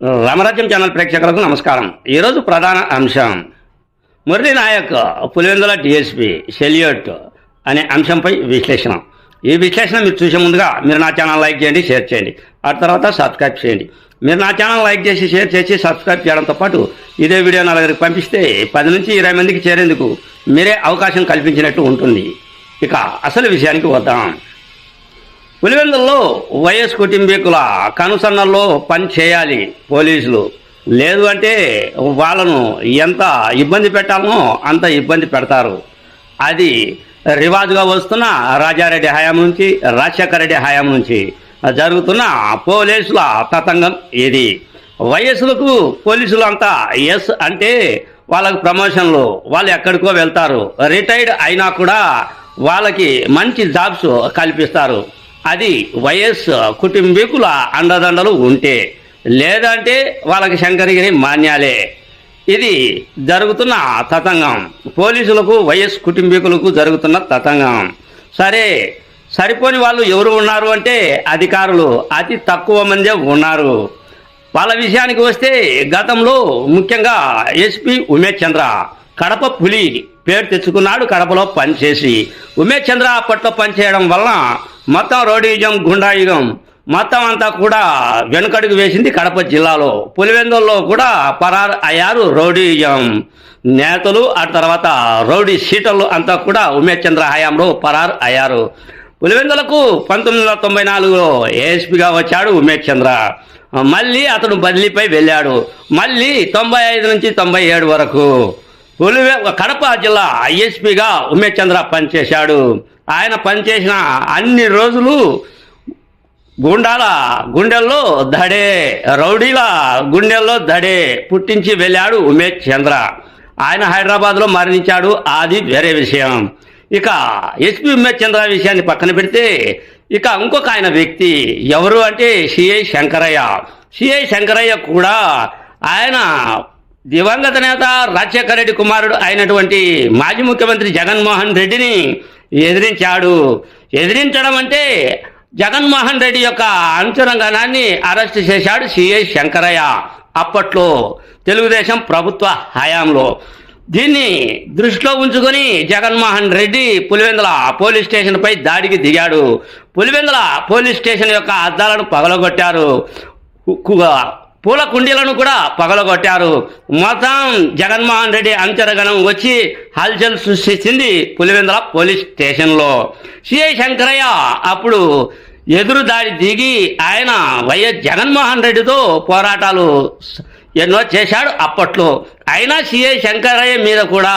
రామరాజ్యం channel ప్రేక్షకులకు నమస్కారం. ఈరోజు ప్రధాన అంశం మురళీ నాయక్ పులివెందుల డిఎస్పి సెల్యూట్ అనే అంశంపై విశ్లేషణ. ఈ విశ్లేషణ మీరు చూసే ముందుగా మీరు నా ఛానల్ లైక్ చేయండి షేర్ చేయండి. ఆ తర్వాత సబ్స్క్రైబ్ చేయండి. మీరు నా ఛానల్ లైక్ చేసి షేర్ చేసి సబ్స్క్రైబ్ చేయడంతో పాటు ఇదే వీడియో నలుగురికి పంపిస్తే పది నుంచి ఇరవై మందికి చేరేందుకు మీరే అవకాశం కల్పించినట్టు ఉంటుంది. ఇక అసలు విషయానికి వద్దాం. పులివెందుల్లో వైఎస్ కుటుంబీకుల కనుసన్నల్లో పని చేయాలి పోలీసులు. లేదు అంటే వాళ్ళను ఎంత ఇబ్బంది పెట్టాలనో అంత ఇబ్బంది పెడతారు. అది రివాజుగా వస్తున్న రాజారెడ్డి హయాం నుంచి రాజశేఖర రెడ్డి హయాం నుంచి జరుగుతున్న పోలీసుల తతంగం ఇది. వయస్సులకు పోలీసులు అంతా ఎస్ అంటే వాళ్ళకు ప్రమోషన్లు వాళ్ళు ఎక్కడికో వెళ్తారు. రిటైర్డ్ అయినా కూడా వాళ్ళకి మంచి జాబ్స్ కల్పిస్తారు. అది వైఎస్ కుటుంబీకుల అండదండలు ఉంటే లేదంటే వాళ్ళకి శంకరగిరి మాన్యాలే. ఇది జరుగుతున్న తతంగం. పోలీసులకు వైఎస్ కుటుంబీకులకు జరుగుతున్న తతంగం. సరే సరిపోని వాళ్ళు ఎవరు ఉన్నారు అంటే అధికారులు. అతి తక్కువ మందే ఉన్నారు. వాళ్ళ విషయానికి వస్తే గతంలో ముఖ్యంగా ఎస్పీ ఉమేష్ చంద్ర కడప పులి పేరు తెచ్చుకున్నాడు కడపలో పనిచేసి. ఉమేష్ చంద్ర అప్పట్లో పనిచేయడం వలన మొత్తం రౌడీయుగం గుండాయుగం మొత్తం అంతా కూడా వెనుకడుగు వేసింది కడప జిల్లాలో. పులివెందుల్లో కూడా పరారు అయ్యారు రౌడీయుగం నేతలు. ఆ తర్వాత రౌడీ సీటర్లు అంతా కూడా ఉమేష్ చంద్ర హయాంలో పరారు అయ్యారు. పులివెందులకు పంతొమ్మిది వందల తొంభై నాలుగులో ఏఎస్పీగా వచ్చాడు ఉమేష్ చంద్ర మళ్ళీ అతడు బదిలీపై వెళ్ళాడు. మళ్ళీ తొంభై ఐదు నుంచి తొంభై ఏడు వరకు ఒలివే కడప జిల్లా ఐఎస్పిగా ఉమేష్ చంద్ర పనిచేశాడు. ఆయన పనిచేసిన అన్ని రోజులు గుండాల గుండెల్లో దడే రౌడీల గుండెల్లో దడే పుట్టించి వెళ్ళాడు ఉమేష్ చంద్ర ఆయన హైదరాబాద్లో మరణించాడు. అది వేరే విషయం. ఇక ఎస్పీ ఉమేష్ చంద్ర విషయాన్ని పక్కన పెడితే ఇక ఇంకొక ఆయన వ్యక్తి ఎవరు అంటే సిఐ శంకరయ్య. సిఐ శంకరయ్య కూడా ఆయన దివంగత నేత రాజశేఖర రెడ్డి కుమారుడు అయినటువంటి మాజీ ముఖ్యమంత్రి జగన్మోహన్ రెడ్డిని ఎదిరించాడు. ఎదిరించడం అంటే జగన్మోహన్ రెడ్డి యొక్క అంతరంగణాన్ని అరెస్ట్ చేశాడు సిఐ శంకరయ్య. అప్పట్లో తెలుగుదేశం ప్రభుత్వ హయాంలో. దీన్ని దృష్టిలో ఉంచుకొని జగన్మోహన్ రెడ్డి పులివెందుల పోలీస్ స్టేషన్పై దాడికి దిగాడు. పులివెందుల పోలీస్ స్టేషన్ యొక్క అద్దాలను పగలగొట్టారు. పూల కుండీలను కూడా పగలగొట్టారు. మొత్తం జగన్మోహన్ రెడ్డి అంతరగణం వచ్చి హల్చల్ సృష్టించింది పులివెందుల పోలీస్ స్టేషన్లో. సిఐ శంకరయ్య అప్పుడు ఎదురు దాడి దిగి ఆయన వైఎస్ జగన్మోహన్ రెడ్డితో పోరాటాలు ఎన్నో చేశాడు అప్పట్లో. అయినా సిఐ శంకరయ్య మీద కూడా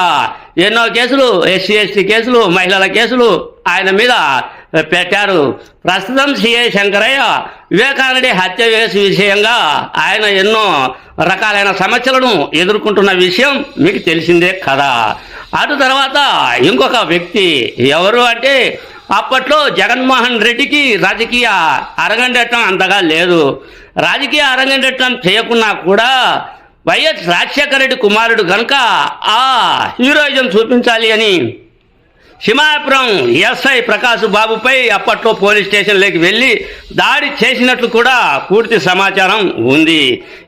ఎన్నో కేసులు ఎస్సీ ఎస్టీ కేసులు మహిళల కేసులు ఆయన మీద పెట్టారు. ప్రస్తుతం సిఐ శంకరయ్య వివేకానంద హత్య వేసి విషయంగా ఆయన ఎన్నో రకాలైన సమస్యలను ఎదుర్కొంటున్న విషయం మీకు తెలిసిందే కదా. అటు తర్వాత ఇంకొక వ్యక్తి ఎవరు అంటే అప్పట్లో జగన్మోహన్ రెడ్డికి రాజకీయ అరగండటం అంతగా లేదు. రాజకీయ అరగండటం చేయకున్నా కూడా వైఎస్ రాజశేఖర రెడ్డి కుమారుడు కనుక ఆ హీరోయిజం చూపించాలి అని సింహాపురం ఎస్ఐ ప్రకాష్ బాబుపై అప్పట్లో పోలీస్ స్టేషన్లోకి వెళ్ళి దాడి చేసినట్లు కూడా పూర్తి సమాచారం ఉంది.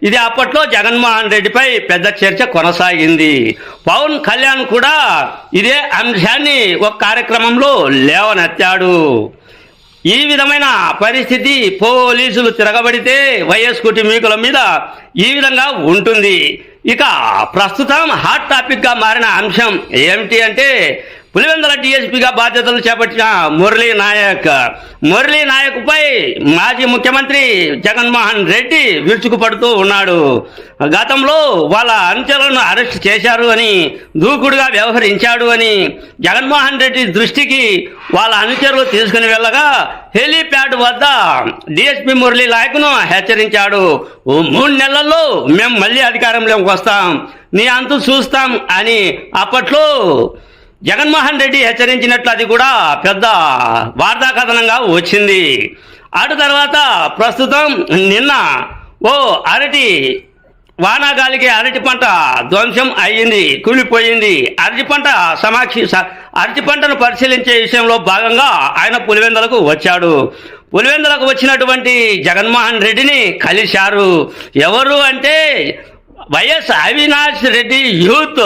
ఇది అప్పట్లో జగన్మోహన్ రెడ్డిపై పెద్ద చర్చ కొనసాగింది. పవన్ కళ్యాణ్ కూడా ఇదే అంశాన్ని ఒక కార్యక్రమంలో లేవనెత్తాడు. ఈ విధమైన పరిస్థితి పోలీసులు తిరగబడితే వైఎస్ కుటుంబీకుల మీద ఈ విధంగా ఉంటుంది. ఇక ప్రస్తుతం హాట్ టాపిక్గా మారిన అంశం ఏమిటి అంటే పులివెందుల డిఎస్పీగా బాధ్యతలు చేపట్టిన మురళీ నాయక్. మురళీ నాయక్పై మాజీ ముఖ్యమంత్రి జగన్మోహన్ రెడ్డి విరుచుకుపడుతూ ఉన్నాడు. గతంలో వాళ్ళ అంచెలను అరెస్ట్ చేశారు అని దూకుడుగా వ్యవహరించాడు అని జగన్మోహన్ రెడ్డి దృష్టికి వాళ్ళ అనుచరులు తీసుకుని వెళ్ళగా హెలీప్యాడ్ వద్ద డిఎస్పీ మురళీ నాయక్ను హెచ్చరించాడు. మూడు నెలల్లో మేము మళ్ళీ అధికారంలోకి వస్తాం నీ అంతు చూస్తాం అని అప్పట్లో జగన్మోహన్ రెడ్డి హెచ్చరించినట్లు అది కూడా పెద్ద వార్తా కథనంగా వచ్చింది. అటు తర్వాత ప్రస్తుతం నిన్న ఓ అరటి వానాగాలికి అరటి పంట ధ్వంసం అయ్యింది కూలిపోయింది. అరటి పంట సమాక్షి అరటి పంటను పరిశీలించే విషయంలో భాగంగా ఆయన పులివెందులకు వచ్చాడు. పులివెందులకు వచ్చినటువంటి జగన్మోహన్ రెడ్డిని కలిశారు. ఎవరు అంటే YS Avinash Reddy youth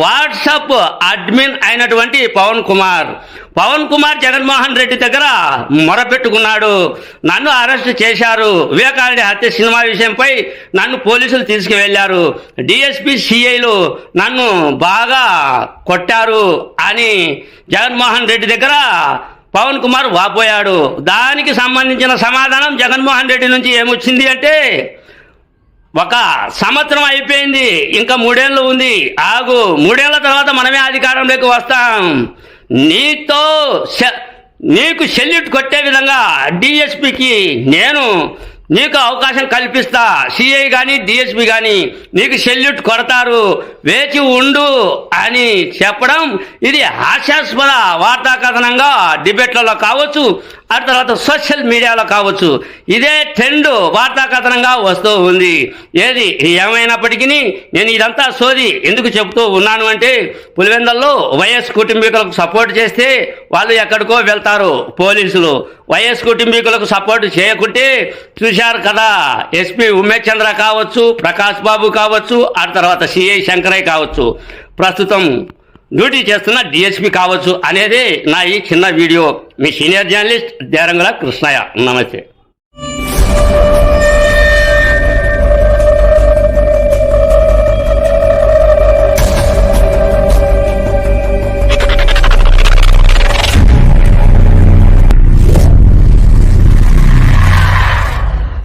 WhatsApp admin అయినటువంటి పవన్ కుమార్. పవన్ కుమార్ జగన్మోహన్ రెడ్డి దగ్గర మొరపెట్టుకున్నాడు. నన్ను అరెస్ట్ చేశారు. వివేకానంద హత్య సినిమా విషయంపై నన్ను పోలీసులు తీసుకువెళ్ళారు డిఎస్పి సిఐలు నన్ను బాగా కొట్టారు అని జగన్మోహన్ రెడ్డి దగ్గర పవన్ కుమార్ వాపోయాడు. దానికి సంబంధించిన సమాధానం జగన్మోహన్ రెడ్డి నుంచి ఏమొచ్చింది అంటే ఒక సంవత్సరం అయిపోయింది. ఇంకా మూడేళ్ళు ఉంది. ఆగు. మూడేళ్ళ తర్వాత మనమే అధికారంలోకి వస్తాం. నీతో నీకు సెల్యూట్ కొట్టే విధంగా డిఎస్పికి నేను నీకు అవకాశం కల్పిస్తా. సిఐ కానీ డిఎస్పి కానీ నీకు సెల్యూట్ కొడతారు. వేచి ఉండు అని చెప్పడం ఇది హాస్యాస్పద వార్త. కథనంగా డిబేట్లలో కావచ్చు ఆ తర్వాత సోషల్ మీడియాలో కావచ్చు ఇదే ట్రెండ్ వార్తా కథనంగా వస్తూ ఉంది. ఏది ఏమైనప్పటికీ నేను ఇదంతా సోది ఎందుకు చెప్తూ ఉన్నాను అంటే పులివెందల్లో వైఎస్ కుటుంబీకులకు సపోర్ట్ చేస్తే వాళ్ళు ఎక్కడికో వెళ్తారు పోలీసులు. వైఎస్ కుటుంబీకులకు సపోర్ట్ చేయకుంటే చూశారు కదా ఎస్పీ ఉమేష్ చంద్ర కావచ్చు ప్రకాష్ బాబు కావచ్చు ఆ తర్వాత సిఐ శంకరయ్య కావచ్చు. ప్రస్తుతం డ్యూటీ చేస్తున్న డిఎస్పి కావచ్చు అనేది నా ఈ చిన్న వీడియో. మీ సీనియర్ జర్నలిస్ట్ దేరంగుల కృష్ణయ్య. నమస్తే.